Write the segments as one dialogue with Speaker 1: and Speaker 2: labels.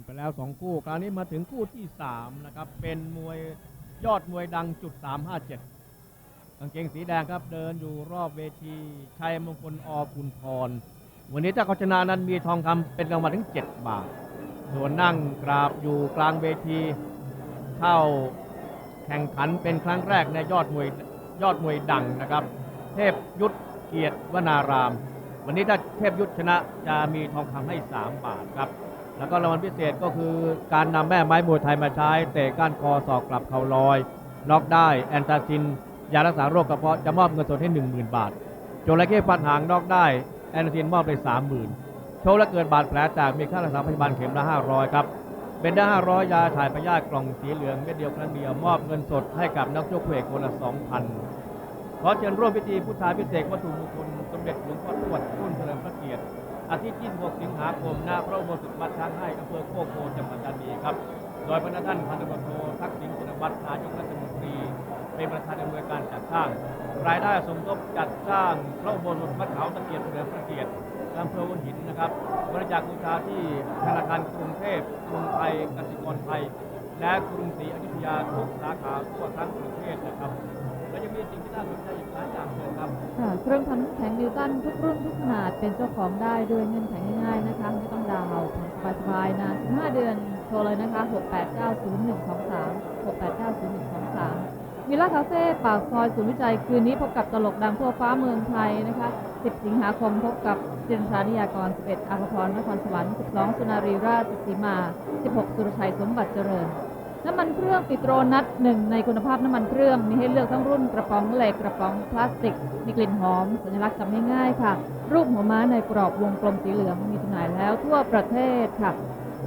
Speaker 1: านไปแล้ว2คู่ คราวนี้มาถึงคู่ที่3นะครับ เป็นมวยยอดมวยดังจุด357กางเกงสีแดงครับเดินอยู่รอบเวทีชัยมงคลอคุณพร วันนี้ถ้าเขาชนะนั้นมีทองคำเป็นรางวัลถึง 7 บาท ส่วนนั่งกราบอยู่กลางเวที เข้าแข่งขันเป็นครั้งแรกในยอดมวยยอดมวยดังนะครับ เทพยุทธเกียรติวนาราม วันนี้ถ้าเทพยุทธชนะจะมีทองคำให้ 3 บาทครับ แล้วก็รางวัลพิเศษก็คือการนำแม่ไม้มวยไทยมาใช้เตะก้านคอศอกกลับเข่าลอยน็อกได้แอนตาซิน ยารักษาโรคกระเพาะจะมอบเงินสดให้ 10,000 บาท โจระเข้ฟันหางน็อกได้แอนตาซินมอบไป30,000โชว์และเกิดบาดแผลจากมีค่ารักษาพยาบาลเข็มละ500ครับเป็นได้500 ยาถ่ายพยาธิกล่องสีเหลืองเม็ดเดียวครั้งเดียวมอบเงินสดให้กับนักโชคเอกคนละ2,000ขอเชิญร่วมพิธีพุทธาพิเศษวัตถุมงคลสมเด็จหลวงพ่อทวดรุ่นเฉลิมพระเกียรติ อาทิตย์ 26 สิงหาคมหน้าพระอุโบสถวัดช้างให้อำเภอโคกโพจังหวัดจันทบุรีครับ โดยพระท่านพันตำรวจโททักษิณชินวัตรนายกรัฐมนตรี เป็นประธานดำเนินการจัดสร้าง รายได้สมทบจัดสร้างพระอุโบสถวัดเขาตะเกียบเฉลิมพระเกียรติอำเภอวังหินนะครับบริจาคบูชาที่ธนาคารกรุงเทพกรุงไทยกสิกรไทย และกรุงศรีอยุธยาทุกสาขาทั่วทั้งประเทศนะครับ และยังมีสิ่งที่น่าสนใจอีกหลายอย่าง ค่ะ
Speaker 2: เครื่องทำน้ำแข็งนิวตันทุกรุ่นทุกขนาดเป็นเจ้าของได้ด้วยเงื่อนไขง่ายๆนะคะ ไม่ต้องดาวน์ผ่อนสบายๆนาน15 เดือนโทรเลยนะคะ 6890123 6890123วิลล่าคาเฟ่ปากซอยศูนย์วิจัยคืนนี้พบกับตลกดังทั่วฟ้าเมืองไทยนะคะ 10 สิงหาคมพบกับเจนชานิยากร 11อาภพรนครสวรรค์ 12 สุนารีราชสีมา 16 สุรชัยสมบัติเจริญ น้ำมันเครื่องปิโตรนัทหนึ่งในคุณภาพน้ำมันเครื่องมีให้เลือกทั้งรุ่นกระป๋องเหล็กกระป๋องพลาสติก มีกลิ่นหอม สัญลักษณ์จำง่ายๆค่ะ รูปหัวม้าในกรอบวงกลมสีเหลืองมีจำหน่ายแล้วทั่วประเทศค่ะ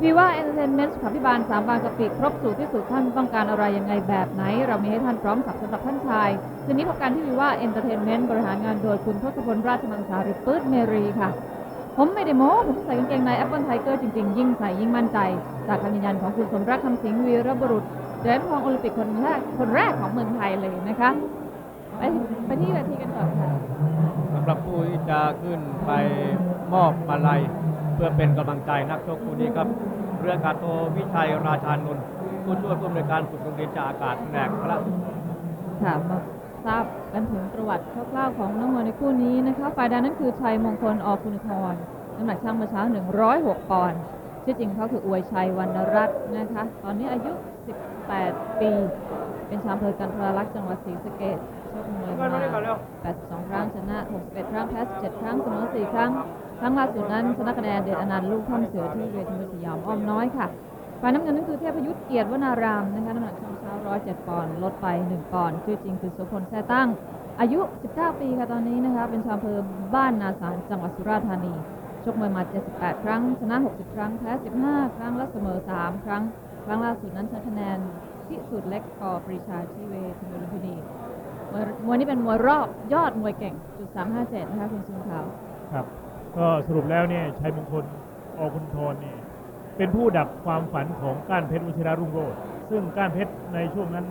Speaker 2: วีว่าเอนเตอร์เทนเมนต์สุขาพิบาลสามบางกะปิครบสูตรที่สุดท่านต้องการอะไรยังไงแบบไหน เรามีให้ท่านพร้อมสับสำหรับท่านชายคืนนี้พบกันที่วีว่าเอนเตอร์เทนเมนต์บริหารงานโดยคุณทศพลราชมังสาหรือปื๊ดเมรีค่ะ ผมไม่ได้โม้ ผมใส่กางเกงในแอปเปิลไทเกอร์จริงๆ ยิ่งใส่ยิ่งมั่นใจ จากคำยืนยันของคุณสมรักคำสิงห์วีรบุรุษเหรียญทองโอลิมปิกคนแรกคนแรกของเมืองไทยเลยนะคะ ไปไปที่เวทีกันก่อนค่ะ
Speaker 1: สำหรับผู้ที่จะขึ้นไปมอบมาลัยเพื่อเป็นกำลังใจนักชกคู่นี้ครับ เรือกาโทวิชัยราชานนท์ผู้ช่วยผู้อำนวยการฝึกโรงเรียนจากอากาศแผนกพระ
Speaker 2: ค่ะมา ทราบกันถึงประวัติคร่าวๆของนักมวยในคู่นี้นะคะฝ่ายแดงนั้นคือชัยมงคลอคุณทรน้ำหนักช่างเมื่อเช้า 106 ปอนด์ชื่อจริงเขาคืออวยชัยวรรณรัตน์นะคะ ตอนนี้อายุ 18 ปี เป็นชาวอำเภอกันทรลักษณ์จังหวัดศรีสะเกษชกมวยมา82 ครั้งชนะ 61 ครั้งแพ้ 17 ครั้งเสมอ4ครั้ง ครั้งล่าสุดนั้นชนะคะแนนเดชอนันต์ลูกท่อมเสือที่เวทีมวยสยามอ้อมน้อยค่ะ ฝ่ายน้ำเงินนั่นคือเทพยุทธเกียรติวนารามนะคะน้ำหนักช่วงเช้า107ปอนด์ลดไป 1 ปอนด์ชื่อจริงคือโสพลแท้ตั้ง อายุ 19 ปีค่ะตอนนี้นะคะเป็นชาวอำเภอบ้านนาสารจังหวัดสุราษฎร์ธานีชกมวยมา 78 ครั้ง ชนะ 60 ครั้ง แพ้ 15 ครั้ง และเสมอ 3 ครั้ง ครั้งล่าสุดนั้นชนะคะแนนพิสุทธิ์เล็กกอปรีชาที่เวทีมวยลุมพินีมวยมวยนี้เป็นมวยรอบยอดมวยเก่งจุด357นะคะคุณซุนขาว
Speaker 3: ครับ ก็สรุปแล้วเนี่ยชัยมงคลอคุณทรเนี่ย เป็นผู้ดับความฝันของก้านเพชรวชิระรุ่งโรจน์ซึ่งก้านเพชรในช่วงนั้น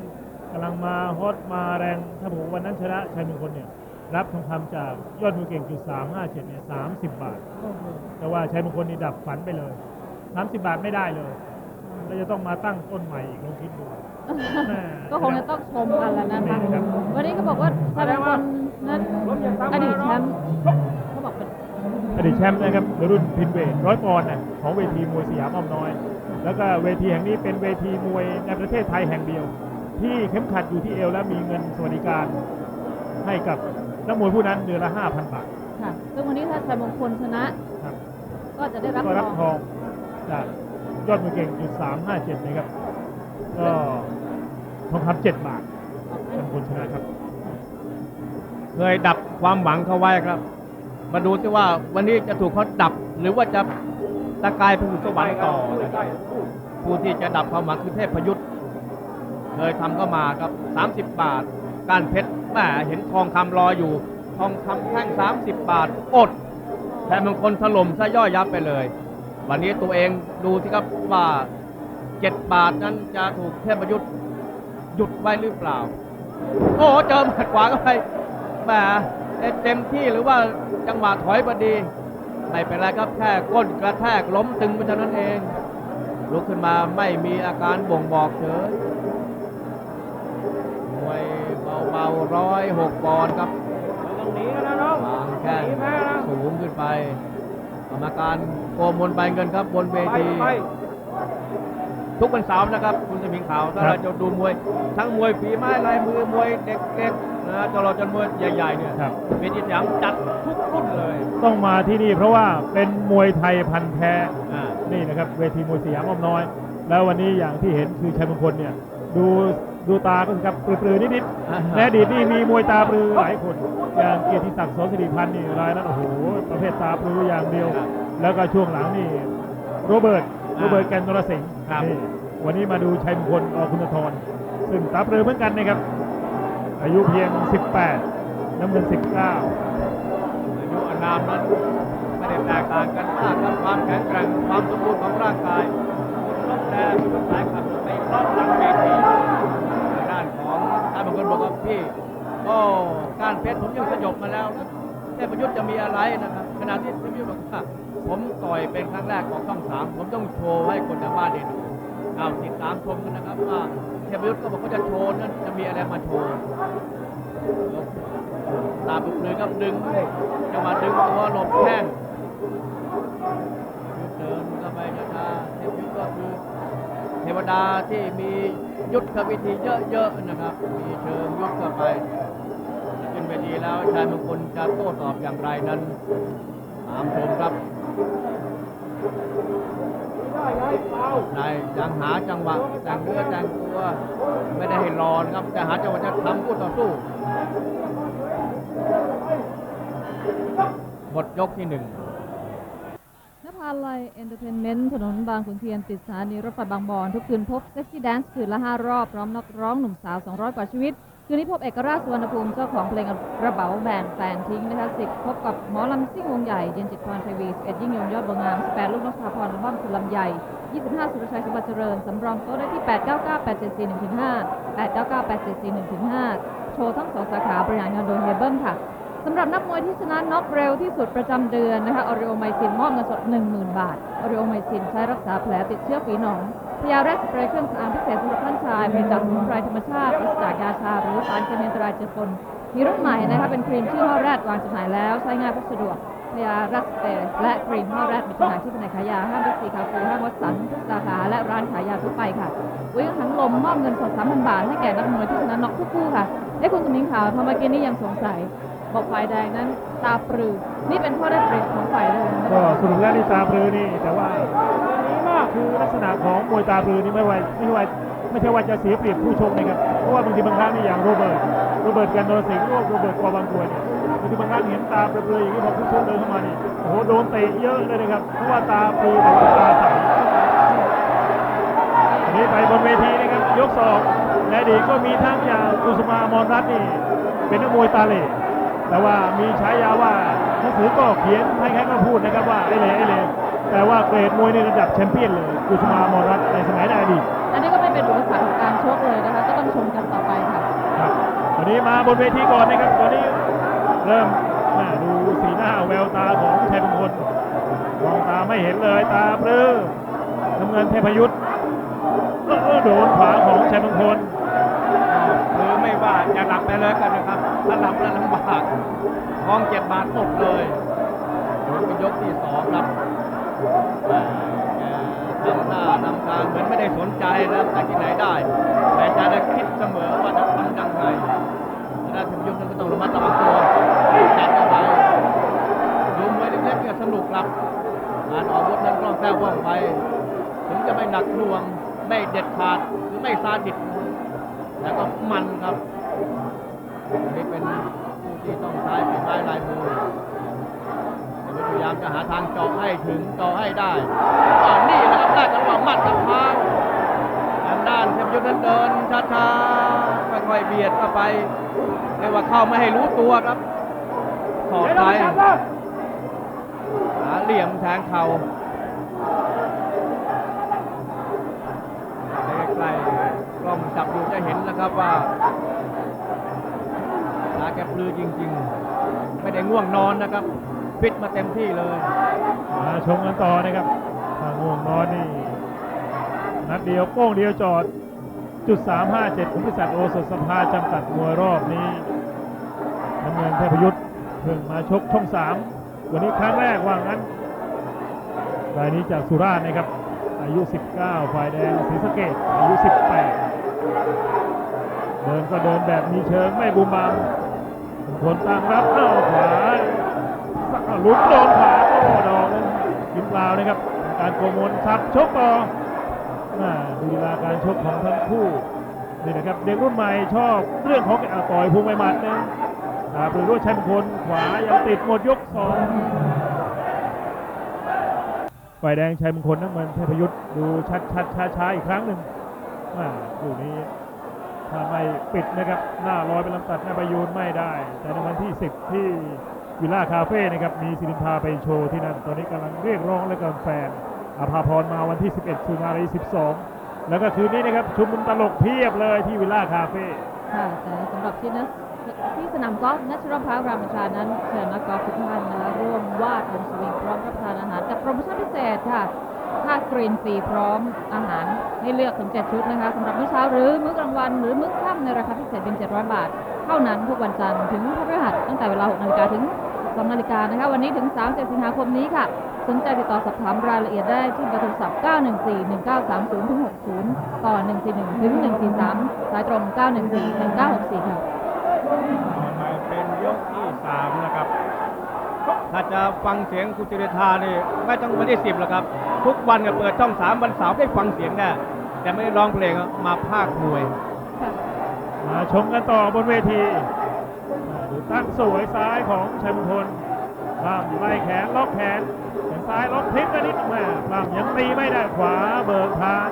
Speaker 3: กำลังมาฮอตมาแรงถ้าผมวันนั้นชนะชัยมงคลเนี่ยรับทองคำจากยอดมวยเก่งจุดสามห้าเจ็ดเนี่ยสามสิบบาท แต่ว่าชัยมงคลนี่ดับฝันไปเลยสามสิบบาทไม่ได้เลยเราจะต้องมาตั้งต้นใหม่อีกลองคิดดูแม่
Speaker 2: ก็คงจะต้องชมกันแล้วนะคะ
Speaker 3: นี่ครับ
Speaker 2: วันนี้ก็บอกว่าชัยมงคลนั้นอดีตแชมป์ อ
Speaker 3: ดีตแชมป์นะครับในรุ่นพินเวทร้อยปอนด์น่ะของเวทีมวยสยามอ้อมน้อย แล้วก็เวทีแห่งนี้เป็นเวทีมวยในประเทศไทยแห่งเดียว ที่เข้มขัดอยู่ที่เอวและมีเงินสวัสดิการให้กับนักมวยผู้นั้นเดือนละ5,000 บาท
Speaker 2: ค่ะซึ่งวันนี้ถ้าชัยมงคลชนะ
Speaker 3: ครับ
Speaker 2: ก็จะได้รับ
Speaker 3: ก็รับ
Speaker 2: ท
Speaker 3: ท
Speaker 2: อ
Speaker 3: องงจากยอดมวยเก่งจุด357นะครับ ก็ทองคำ7บาทชัยมงคลชนะครับ
Speaker 1: เคยดับความหวังเขาไว้ครับ มาดูที่ว่าวันนี้จะถูกเขาดับ หรือว่าจะตะกายไปสู่สวรรค์ต่อนะครับผู้ที่จะดับความหวังคือเทพพยุทธ์เคยทำเข้ามาครับ 30 บาท การเพชรแหมเห็นทองคำรออยู่ ทองคำแท่ง 30 บาทอดแทนบางคนถล่มซะย่อยยับไปเลย วันนี้ตัวเองดูสิครับว่า 7 บาทนั้นจะถูกเทพยุทธ์หยุดไว้หรือเปล่า โอ้เจอหมัดขวาเข้าไปแหม เต็มที่หรือว่าจังหวะถอยพอดี ไม่เป็นไรครับแค่ก้นกระแทกล้มตึงไปเท่านั้นเอง ลุกขึ้นมาไม่มีอาการบ่งบอกเฉยมวยเบาๆร้อยหกปอนด์ครับ
Speaker 4: ต้องหนีกันนะน้อง
Speaker 1: วางแข้ง
Speaker 4: หนีแพ้นะ
Speaker 1: สูงขึ้นไปกรรมการโกมลใบเงินครับบนเว
Speaker 4: ไป
Speaker 1: ที
Speaker 4: ไป
Speaker 1: ทุกวันเสาร์นะครับ คุณสมิงขาวถ้า
Speaker 3: ครับ
Speaker 1: เราจะดูมวย ทั้งมวยฝีไม้ลายมือมวยเด็กๆ นะตลอดจนมวยใหญ่ๆเนี่ย
Speaker 3: ครับ
Speaker 1: เวทีสยามจัดทุกรุ่นเลย
Speaker 3: ต้องมาที่นี่เพราะว่าเป็นมวยไทยพันธุ์แท้
Speaker 1: อ่า
Speaker 3: นี่นะครับเวทีมวยสยามอ้อมน้อย แล้ววันนี้อย่างที่เห็นคือชัยมงคลเนี่ย ดูดูตาก็สิครับปลือๆนิดๆในอดีตนี่มีมวยตาปลือหลายคน อย่างเกียรติศักดิ์โสสิริพันธ์นี่รายนั้นโอ้โหประเภทตาปลืออย่างเดียว
Speaker 1: ครับ
Speaker 3: แล้วก็ช่วงหลังนี่โรเบิร์ต
Speaker 1: อ่า
Speaker 3: โรเบิร์ตแกนนรสิงห์
Speaker 1: ครับ
Speaker 3: นี่วันนี้มาดูชัยมงคลอคุณธรซึ่งตาปลือเหมือนกันนะครับ อายุเพียง 18 น้ำเงิน 19
Speaker 1: อายุอานามนั้นไม่ได้แตกต่างกันมากครับความแข็งแกร่งความสมบูรณ์ของร่างกายคุณลบแรงคุณสายขับไปรอบหลังเวทีทางด้านของท่านบางคนบอกว่าพี่ก็การเพชรผมยังสยบมาแล้วนะเทพยุทธ์จะมีอะไรนะครับขณะที่เทพยุทธ์บอกว่าผมต่อยเป็นครั้งแรกของช่องสามผมต้องโชว์ให้คนทางบ้านได้ดูเอาติดตามชมกันนะครับว่า เทพยุทธ์ก็บอกว่าจะโชว์นั้นจะมีอะไรมาโชว์ตามบุกเลยครับดึงจังหวะดึงตัวหลบแข้งเดินเข้าไปช้าๆเทพยุทธก็คือเทวดาที่มียุทธวิธีเยอะๆนะครับ มีเชิงยุทธเข้าไปขึ้นเวทีแล้วชายมงคลจะโต้ตอบอย่างไรนั้นตามชมครับ
Speaker 4: ได้ไงเปล่า
Speaker 1: นยยังหาจังหวะแต่งเนื้อแต่งตัว ไม่ได้ให้รอนะครับจะหาจังหวะจะทำคู่ต่อสู้ หมดยกที่หนึ่ง
Speaker 2: นภาลัยเอนเตอร์เทนเมนต์ถนนบางขุนเทียนติดสถานีรถไฟบางบอน ทุกคืนพบเซ็กซี่แดนซ์คืนละ 5 รอบ พร้อมนักร้องหนุ่มสาว 200 กว่าชีวิต คืนนี้พบเอกราชสุวรรณภูมิเจ้าของเพลงกระเป๋าแบนแฟนทิ้งนะคะสิพบกับหมอลำซิ่งวงใหญ่เย็นจิตพรชัยวี11ยิ่งยงยอดบางงาม18ลูกนกภาพรบ้อมคุณลำใหญ่ 25 สุรชัยสมบัติเจริญ สำรองโต๊ะได้ที่ 899 874 1-5 899 874 1-5 โชว์ทั้งสองสาขาบริหารงานโดยเฮเบิลค่ะสำหรับนักมวยที่ชนะน็อกเร็วที่สุดประจำเดือนนะคะออริโอไมซินมอบเงินสด 10,000 บาทออริโอไมซินใช้รักษาแผลติดเชื้อฝีหนอง ยาแรกสเปรย์เครื่องสำอางพิเศษสำหรับท่านชายผลิตจากสมุนไพรธรรมชาติปราศจากยาชาหรือสารเคมีอันตรายเจือปนมีรุ่นใหม่นะคะเป็นครีมชื่อห่อแรดวางจำหน่ายแล้ว ใช้ง่ายพกสะดวกพยาแรกสเปรย์และครีมห่อแรดมีจำหน่ายที่แผนกขายยาห้างบิ๊กซีคาฟูห้างวัดสันทุกสาขาและร้านขายยาทั่วไปค่ะวิวถังลมมอบเงินสด3,000บาทให้แก่นักมวยที่ชนะน็อกคู่ค่ะเอ้คุณสมิงขาวทำไมเกมนี้ยังสงสัยบอกฝ่ายแดงนั้นตาปรือนี่เป็นข้อได้เปรียบของฝ่ายแดงนะ
Speaker 3: ก็สรุปแล้วนี่ตาปลือนี่แต่ว่า คือลักษณะของมวยตาปลือนี่ไม่ว่าไม่ว่าไม่ใช่ว่าจะเสียเปรียบผู้ชมนะครับเพราะว่าบางทีบางครั้งนี่อย่างโรเบิร์ตโรเบิร์ตกันโดนสิงห์โรเบิร์ตกอบางกวยเนี่ยบางทีบางครั้งเห็นตาปลือๆอย่างนี้พอผู้ชมเดินเข้ามานี่โอ้โหโดนเตะเยอะเลยนะครับเพราะว่าตาปลือแต่ว่าตาใสอันนี้ไปบนเวทีนะครับยกสองและดีก็มีทั้งอย่างกุสุมามอนรัตน์นี่เป็นนักมวยตาเหล่แต่ว่ามีฉายาว่าหนังสือก็เขียนให้แครก็พูดนะครับว่าไอ้เหลไอ้เหล แต่ว่าเกรดมวยในระดับแชมเปี้ยนเลยกุสมามอรัตในสมัยในอดีต
Speaker 2: อันนี้ก็ไม่เป็นอุปสรรคของการชกเลยนะคะ ก็ต้องชมกันต่อไปค่ะ
Speaker 3: ครับวันนี้มาบนเวทีก่อนนะครับ ตอนนี้เริ่มแม่ดูสีหน้าแววตาของชัยมงคลมองตาไม่เห็นเลยตาปลื้มน้ำเงินเทพยุทธ์เออเออโดนขวาของชัยมงคล
Speaker 1: หรือไม่ว่าจะหลับไปเลยกันนะครับถ้าหลับแล้วลำบากท้องเจ็บบาดหมดเลยโดนเป็นยกที่สองครับอ่าแก ทำหน้านำทางเหมือนไม่ได้สนใจนะแต่ที่ไหนได้ แต่จะได้คิดเสมอว่าจะทำยังไงถ้าถึงยุคนั้นก็ต้องระมัดระวังตัวจัดเอาไว้ดูมวยเล็กๆเนี่ยสนุกครับการออกอาวุธนั้นคล่องแคล่วว่องไวถึงจะไม่หนักหน่วง ไม่เด็ดขาดหรือไม่ซาดิสแล้วก็มันครับนนี้เป็นผู้ที่ต้องใช้ฝีไม้ลายมือ พยายามจะหาทางเจาะให้ถึงเจาะให้ได้ก็นี่แหละครับได้จังหวะมัดกับเท้าทางด้านเทพยุทธ์นั้นเดินช้าๆค่อยๆเบียดเข้าไปเรียกว่าเข้าไม่ให้รู้ตัวครับถอดไป
Speaker 4: เราจับนะ
Speaker 1: หาเหลี่ยมแทงเข่าใกล้ๆกล้องจับอยู่จะเห็นนะครับว่าตาแกปลือจริง ๆ ไม่ได้ง่วงนอนนะครับ ฟิตมาเต็มที่เลย
Speaker 3: มาชมกันต่อนะครับถ้าง่วงนอนนี่นัดเดียวโป้งเดียวจอดจุด357ของบริษัทโอสถสภาจำกัดมวยรอบนี้น้ำเงินเทพยุทธ์เพิ่งมาชกช่อง 3 วันนี้ครั้งแรกว่างั้นรายนี้จากสุราษฎร์นะครับ อายุ 19 ฝ่ายแดงศรีสะเกดอายุ 18 เดินก็เดินแบบมีเชิงไม่บูมบามคนตั้งรับเอาขวา ลุกโดนขาโอ้ดอกนั้นกินเปล่านะครับ การโกมลซับชกต่อน่าดูลีลาการชกของทั้งคู่นี่นะครับเด็กรุ่นใหม่ชอบเรื่องของอะต่อยพุงไม่หมัดหนึงอ่าหรือว่าชันคนขวายังติดหมดยกสองฝ่ายแดงชัยมงคลน้ำเงินเทพยุทธ์ดูชัดชัดช้าช้าอีกครั้งหนึ่งอ่าดูนี้ถ้าไม่ปิดนะครับ หน้าร้อยเป็นลำตัดหน้าประยูนไม่ได้ แต่ในวันที่ 10 ที่ วิลล่าคาเฟ่นะครับมีสิรินพาไปโชว์ที่นั่น ตอนนี้กำลังเรียกร้องและกำลังแฟนอภาพรมาวันที่ 11สุนารี12 แล้วก็คืนนี้นะครับชุมนุมตลกเพียบเลยที่วิลล่าคาเฟ่
Speaker 2: ค่ะแต่สำหรับที่นัที่สนามกอล์ฟนัชรพาร์ครามอินทรานั้นเชิญนักกอล์ฟทุกท่านนะคะร่วมวาดบนสวิงพร้อมรับประทานอาหารกับโปรโมชั่นพิเศษค่ะค่ากรีนฟรีพร้อมอาหารให้เลือกถึง 7 ชุดนะคะสำหรับมื้อเช้าหรือมื้อกลางวันหรือมื้อค่ำในราคาพิเศษเพียง700 บาท เท่านั้นทุกวันจันทร์ถึงพฤหัสตั้งแต่เวลา 6 นาฬิกาถึง 2นาฬิกานะคะวันนี้ถึง 30 สิงหาคมนี้ค่ะ สนใจติดต่อสอบถามรายละเอียดได้ที่เบอร์โทรศัพท์ 914 1930ถึง60 ต่อ 141 ถึง 143 สายตรง 914 1964 ค่ะ
Speaker 1: ต่อไปเป็นยกที่สามนะครับ ถ้าจะฟังเสียงคุณจิรธานี่ไม่ต้องวันที่สิบหรอกครับ ทุกวันก็เปิดช่องสามวันเสาร์ได้ฟังเสียงแน่แต่ไม่ได้ร้องเพลงอะมาภาคมวย
Speaker 3: มาชมกันต่อบนเวทีอ่าดู ตั้งสวยซ้ายของชัยมงคลพลามไล่แขนล็อกแขนแขนซ้ายล็อกพลิกไปนิดแม่พลามยังตีไม่ได้ขวาเบิกทาง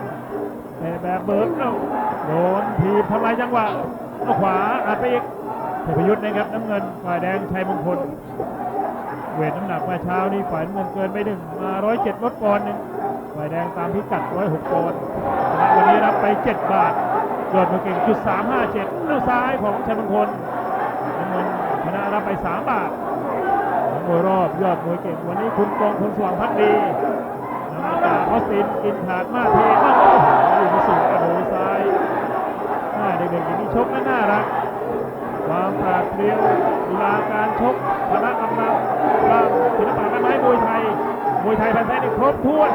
Speaker 3: แต่แบบเบิกโดนทีทำลายจังหวะเอาขวาอัดไปอีกเทพยุทธ์นะครับน้ำเงินฝ่ายแดงชัยมงคล เวทน้ำหนักมาเช้านี้ฝ่ายน้ำเงินเกินไปหนึ่งมาร้อยเจ็ดลดปอนด์หนึ่งฝ่ายแดงตามพิกัดร้อยหกปอนด์แลวันนี้รับไปเจ็ดบาทยอดมวยเก่งจุดสามห้าเจ็ดลูกซ้ายของชัยมงคล รับไปสามบาทนักมวยรอบยอดมวยเก่งวันนี้คุณกองพลสว่างพักดีนำมาจากออสตินกินขาดมาเทมากโอ้โหอยู่ที่สูงกระโดดซ้ายหน้าเด็กๆอย่างนี้ชกและน่ารัก ความปราดเปรียวลีลาการชกพละกำลังกล้ามศิลปะแม่ไม้มวยไทย มวยไทยพันธุ์แท้นี่ครบถ้วน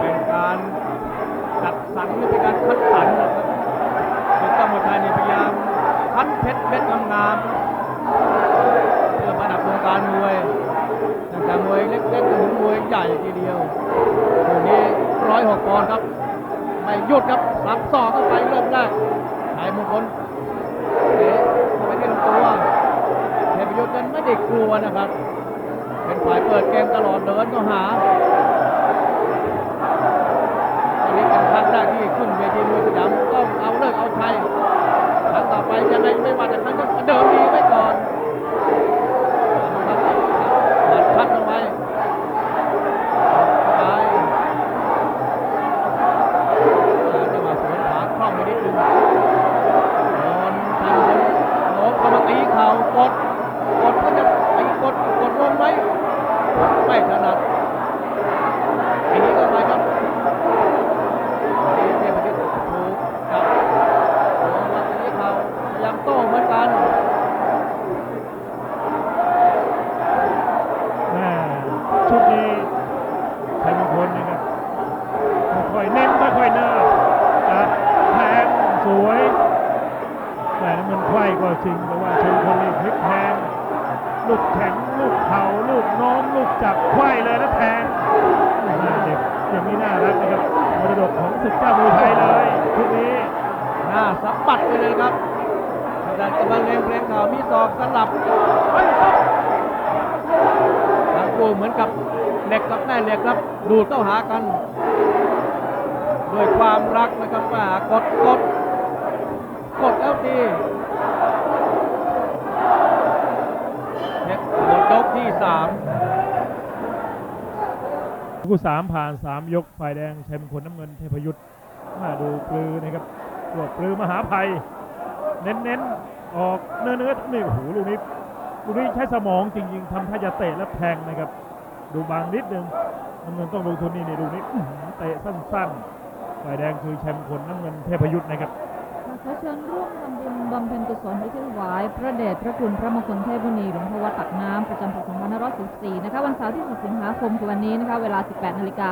Speaker 1: เป็นการจัดสรรหรือเป็นการคัดสรรนะครับคือต้องมวยไทยนี่พยายามคัดเพชรเม็ดงามๆารมวยตั้งแต่มวยเล็กๆจนถึงมวยใหญ่ทีเดียวคู่นี้ร้อยหกปอนด์ครับ ไม่หยุดครับสับศอกเข้าไปเริ่มแรกชายมงคลเตะเข้าไปที่ลำตัวเทพยุทธ์นั้นไม่ได้กลัวนะครับ เป็นฝ่ายเปิดเกมตลอดเดินก็หาอันนี้เป็นครั้งแรกที่ขึ้นเวทีมวยสยามต้องเอาเลิกเอาชัยครั้งต่อไปยังไงไม่ว่าแต่ครั้งก็เดิมดี งไหมไม่ถนัดทีนี้ก็ไปครับเทพฤทธิ์ถูกจับโดนมาตีเขายายามโต้เหมือนกัน
Speaker 3: แม่ชุดนี้ชัยมงคลนะครับค่อยเน้นค่อยเนิร์จัดแทงสวยแต่น้ำมันไขว้ก็จริงแต่ว่าชัยมงคลนี่พลิกแทงลูกแข็ง ศึกเจ้ามวยไทยเลยชุดนี้
Speaker 1: หน้าสับปัดไปเลยครับขณะกำลังเลงเพลงข่าวมีศอกสลับทั้งคู่เหมือนกับเหล็กกับแม่เหล็กครับ ดูดเข้าหากัน ด้วยความรักนะครับว่ากดกดกดแล้วทีเนี่ยหมดยกที่สาม
Speaker 3: คู่สามผ่านสามยกฝ่ายแดงชัยมงคลน้ำเงินเทพยุทธ์มาดูปลือนะครับตัวปลือมหาภัย เน้นๆ ออกเนื้อเนื้อนี่โอ้โหลูกนี้ลูกนี้ใช้สมองจริง ๆทำท่าจะเตะและแทงนะครับ ดูบางนิดนึงน้ำเงินต้องลงทุนนี่นี่ดูนี้เตะสั้นๆ ฝ่ายแดงคือชัยมงคลน้ำเงินเทพยุทธ์นะครับ
Speaker 2: ขอเชิญร่วมทำบุญบำเพ็ญกุศลอุทิศถวาย พระเดชพระคุณพระมงคลเทพมุนีหลวงพ่อวัดปากน้ำประจำปี2514นะคะวันเสาร์ที่6สิงหาคมคือวันนี้นะคะเวลา 18นาฬิกา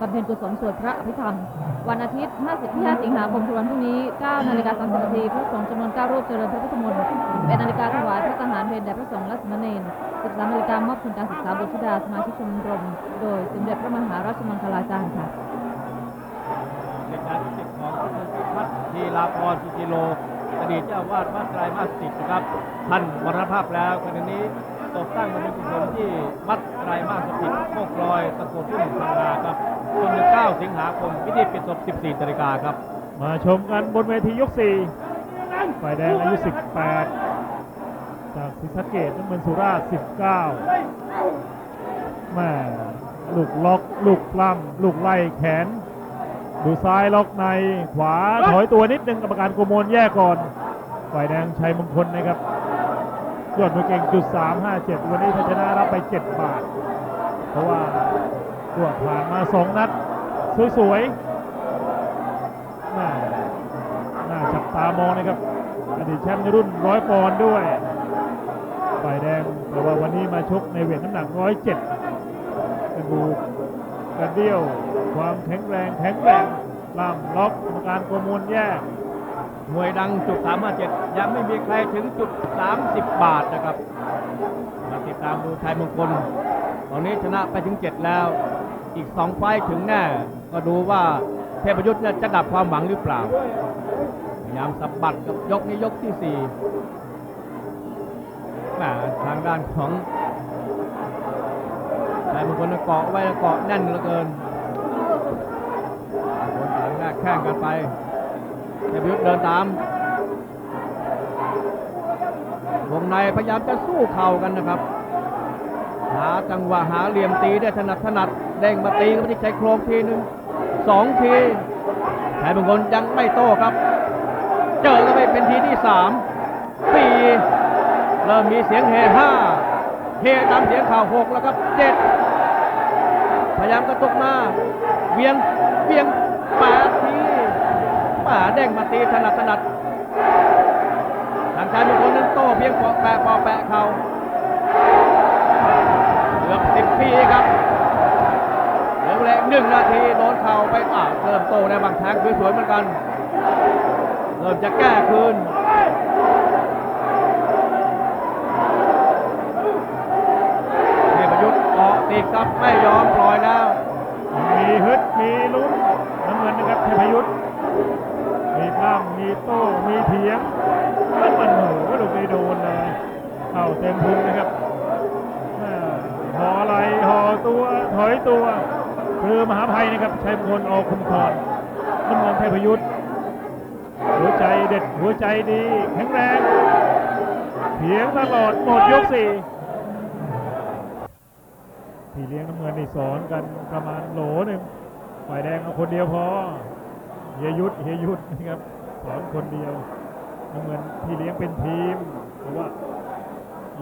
Speaker 2: บำเพ็ญกุศลสวดพระอภิธรรม วันอาทิตย์5ที่5สิงหาคมคือวันพรุ่งนี้ 9 นาฬิกา 30 นาทีพระสงฆ์จำนวน 9 รูปเจริญพระพุทธมนต์11นาฬิกาถวายพระทหารเพลแด่พระสงฆ์และสามเณร13นาฬิกามอบทุนการศึกษาบุตรธิดาสมาชิกชมรม โดยสมเด็จพระมหาราชมังคลาจารย์ค่ะี
Speaker 1: ลาพรสุจิโลอดีตเจ้าวาดวัดไตรมาสสิทธิ์นะครับท่านมรณภาพแล้วขณะนี้ตกตั้งบำเพ็ญกุศลที่วัดไตรมาสสิทธิ์โคกลอยตะโกนทุ่งพังงาครับจนถึง9สิงหาคมพิธีปิดศพ 14นาฬิกาครับ
Speaker 3: มาชมกันบนเวทียก4ฝ่ายแดงอายุ 18 จากศรีสะเกดน้ำเงินสุราษฎร์19แม่ลูกล็อก ลูกปล้ำลูกไล่แขน ดูซ้ายล็อกในขวาถอยตัวนิดนึงกรรมการโกโมลแยกก่อนฝ่ายแดงชัยมงคลนะครับยอดมวยเก่งจุด357วันนี้ถ้าชนะรับไป7บาท เพราะว่าตัวผ่านมา2นัด สวยๆน่าน่าจับตามองนะครับอดีตแชมป์ในรุ่นร้อยปอนด์ด้วยฝ่ายแดงแต่ว่าวันนี้มาชกในเวทน้ำหนักร้อยเจ็ดกระดู กระเดี่ยว ความแข็งแรงแข็งแรงล่ามล็อกกรรมการโกมวลแยก
Speaker 1: มวยดังจุด357 ยังไม่มีใครถึงจุด 30 บาทนะครับ มาติดตามดูชัยมงคล ตอนนี้ชนะไปถึง 7 แล้ว อีก 2 ไฟถึงแน่ ก็ดูว่าเทพยุทธ์เนี่ยจะดับความหวังหรือเปล่า พยายามสับบัดกับยกนี้ยกที่4แหมทางด้านของ ชัยมงคลเกาะไว้เกาะแน่นเหลือเกินคนต่างแรกแข้งกันไปเทพยุทธเดินตาม วงในพยายามจะสู้เข่ากันนะครับ หาจังหวะหาเหลี่ยมตีได้ถนัดถนัดเด้งมาตีก็ไม่ได้ใช้โครงทีหนึ่งสองทีชายบางคนยังไม่โต้ครับ เจอกันไปเป็นทีที่สามสี่เริ่มมีเสียงเฮห้าเฮตามเสียงข่าวหกแล้วครับเจ็ด ยายามกระตุกมา เวียงเวียงแปดทีป่าเด้งมาตีถนัดถนัดทางชายบางคนนั้นโต้เพียงปอกแปะปอกแปะเขาเกือบสิบปีครับเหลือเวลาอีกหนึ่งนาทีโดนเข่าไปอ่าเริ่มโตได้บางแทงสวยๆเหมือนกัน เริ่มจะแก้คืน เกครับไม่ยอมปล่อยแล้ว
Speaker 3: มีฮึดมีลุ้นน้ำเงินนะครับเทพยุทธมีพล่ำมีโต้มีเถียงแล้วมันโหลูกนี้โดนเลยเข้าเต็มพุงนะครับแม่หอไหลหอตัวถอยตัวคือมหาภัยนะครับชัยมงคลออกคุมทรน้ำเงินเทพยุทธหัวใจเด็ดหัวใจดีแข็งแรงเถียงตลอดหมดยกสี่ พี่เลี้ยงน้ำเงินนี่สอนกันประมาณโหลหนึ่งฝ่ายแดงเอาคนเดียวพอเฮียยุทธเฮียยุทธนะครับสอนคนเดียวน้ำเงินพี่เลี้ยงเป็นทีม เพราะว่า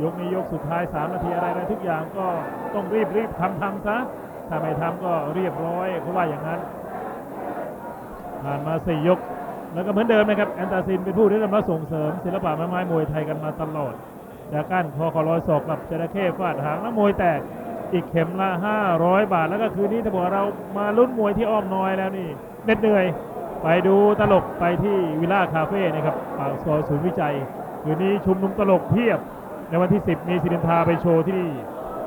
Speaker 3: ยกนี้ยกสุดท้าย3นาทีอะไรอะไรทุกอย่างก็ต้องรีบรีบทำทำซะถ้าไม่ทำก็เรียบร้อยเขาว่าอย่างนั้น ผ่านมา 4 ยก แล้วก็เหมือนเดิมนะครับ แอนตาซินเป็นผู้ที่นำมาส่งเสริม ศิลปะไม้ไม้มวยไทยกันมาตลอดจากก้านคอคอร้อยศอกกับจระเข้ฟาดหางแล้วมวยแตก อีกเข็มละ 500 บาท แล้วก็คืนนี้ถ้าบอกเรามาลุ้นมวยที่อ้อมน้อยแล้วนี่เหน็ดเหนื่อย ไปดูตลกไปที่วิลล่าคาเฟ่นะครับปากซอยศูนย์วิจัย คืนนี้ชุมนุมตลกเพียบ ในวันที่ 10 มีสิรินทาไปโชว์ที่นี่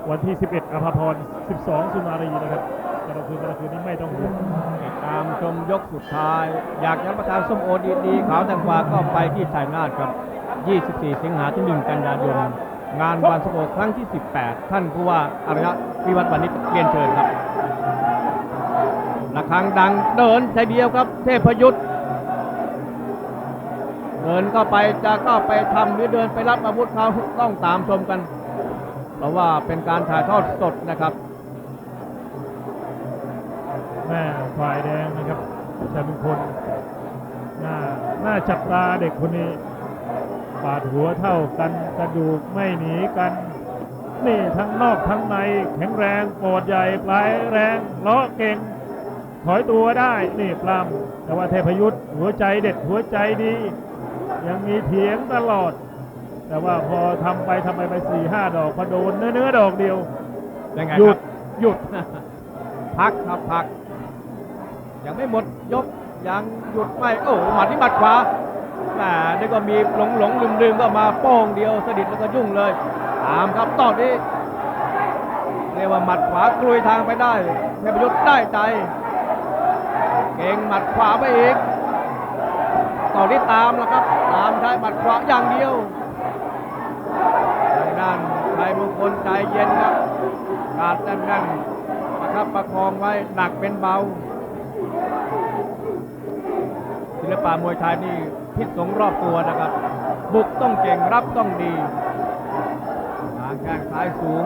Speaker 3: วันที่ 11อภพร 12 สุนารีนะครับแต่ละคืนแต่ละคืนนี้ไม่ต้องห่วง
Speaker 1: ติดตามชมยกสุดท้าย อยากจะรับประทานส้มโอดีๆขาวแตงกวาก็ไปที่ชัยนาทครับ 24 สิงหาที่1กันยายน งานวันส้มครั้งที่ 18 ท่านผู้ว่าอารยะวิวัฒน์วานิชเรียนเชิญครับระฆังดังเดินใจเดียวครับ เทพยุทธ์เดินเข้าไปจะเข้าไปทำหรือเดินไปรับอาวุธเขาต้องตามชมกัน เพราะว่าเป็นการถ่ายทอดสดนะครับ
Speaker 3: แม่ฝ่ายแดงนะครับชัยมงคลหน้าหน้าจับตาเด็กคนนี้ ปาดหัวเท่ากันกระดูกไม่หนีกัน นี่ทั้งนอกทั้งในแข็งแรงปอดใหญ่ปลายแรงล้อเก่งแถถอยตัวได้นี่ปล้ำแต่ว่าเทพยุทธ์หัวใจเด็ดหัวใจดี ยังมีเถียงตลอด แต่ว่าพอทำไปทำไปไปสี่ห้าดอกพอโดนเนื้อเนื้อดอกเดียว
Speaker 1: เป็นไง
Speaker 3: หยุ
Speaker 1: ครั
Speaker 3: ด
Speaker 1: บ
Speaker 3: หยุด
Speaker 1: พักครับพัก ยังไม่หมดยกยังหยุดไม่โอ้โหหมัดที่หมัดขวา แหมนี่ก็มีหลงหลงลืมลืมๆก็มาโป้งเดียวสะดิดแล้วก็ยุ่งเลยตามครับตอนนี้เรียกว่าหมัดขวากลุยทางไปได้เทพยุทธ์ได้ใจ เก่งหมัดขวาไปอีกตอนนี้ตามแล้วครับ ตามใช้หมัดขวาอย่างเดียวทางด้านชายมงคลใจเย็นครับการแน่นๆประคับประคองไว้หนักเป็นเบาศิลปะมวยไทยนี่ พิษสงรอบตัวนะครับ บุกต้องเก่งรับต้องดีทางแข้งซ้ายสูง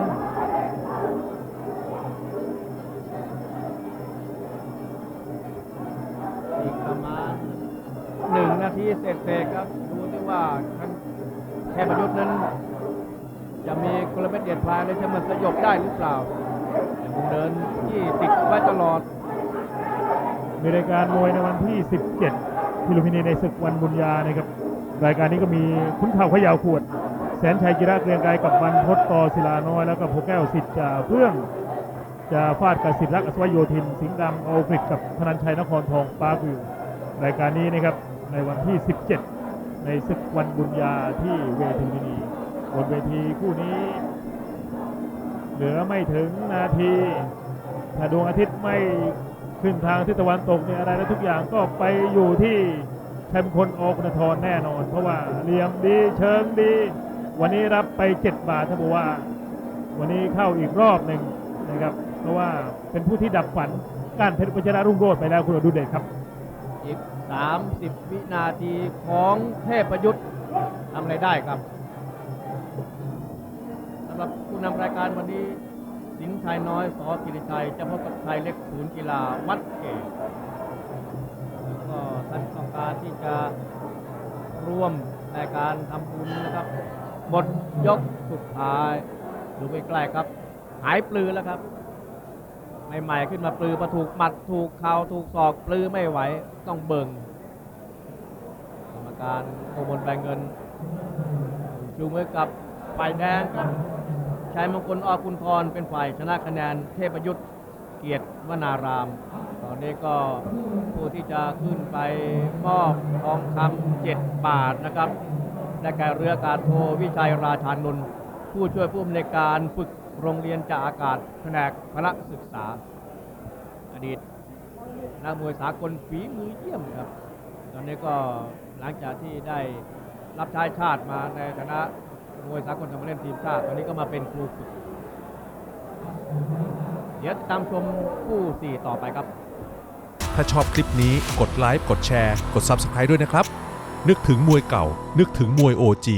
Speaker 1: อีกประมาณหนึ่งนาทีเศษๆครับ ดูที่ว่าท่านเทพยุทธ์นั้น จะมีกลเม็ดเด็ดพลายและจะมันสยบได้หรือเปล่ายังคงเดินที่ติดไว้ตลอด
Speaker 3: มีรายการมวยในวันที่ 17 ที่ลุมพินีในศึกวันบุญญานะครับรายการนี้ก็มีขุนเข่าเขยาวขวด แสนชัยจิระเกรียงไกรกับวันพศตศิลาน้อยแล้วก็โพแก้วสิทธิ์จ่าเพื่องจะฟาดกับสิทธิรักษ์อัศวโยธิน สิงห์ดำเอากริกกับธนันชัยนครทองปาร์ควิวรายการนี้นะครับในวันที่ 17 ในศึกวันบุญญาที่เวทีนี้บนเวทีคู่นี้ เหลือไม่ถึงนาทีถ้าดวงอาทิตย์ไม่ ขึ้นทางทิศตะวันตกเนี่ยอะไรและทุกอย่างก็ไปอยู่ที่ชัยมงคลโอคุณธรแน่นอน เพราะว่าเหลี่ยมดีเชิงดี วันนี้รับไป 7 บาทท่านบอกว่า วันนี้เข้าอีกรอบหนึ่งนะครับ เพราะว่าเป็นผู้ที่ดับฝันการเพชรปัชนะรุ่งโรจน์ไปแล้วคุณอดูเดชครับ
Speaker 1: อีก30 วินาทีของเทพประยุทธ์ทำอะไรได้ครับสำหรับผู้นำรายการวันนี้ สินชัยน้อยสอกิริชัยจะพบกับชายเล็กศูนย์กีฬาวัดเกตแล้วก็ท่านต้องการที่จะร่วมในการทำบุญนะครับหมดยกสุดท้ายดูใกล้ๆครับ หายปลือแล้วครับใหม่ๆขึ้นมาปลือพอถูกหมัดถูกเข่าถูกศอกปลือไม่ไหวต้องเบิ่งกรรมการโอบนแบงเงินชูมือกับฝ่ายแดงครับ ชัยมงคลอคุณพรเป็นฝ่ายชนะคะแนนเทพยุทธเกียรติวนาราม ตอนนี้ก็ผู้ที่จะขึ้นไปมอบทองคำเจ็ดบาทนะครับได้แก่เรือกาโทวิชัยราชานนท์ผู้ช่วยผู้อำนวยการฝึกโรงเรียนจากอากาศแผนกพละศึกษา อดีตนักมวยสากลฝีมือเยี่ยมครับ ตอนนี้ก็หลังจากที่ได้รับใช้ชาติมาในฐานะ มวยสากลทำเล่นทีมชาติตอนนี้ก็มาเป็นครูฝึกเดี๋ยวตามชมคู่สี่ต่อไปครับ
Speaker 5: ถ้าชอบคลิปนี้กดไลค์กดแชร์ กด Subscribe ด้วยนะครับ นึกถึงมวยเก่า นึกถึงมวย OG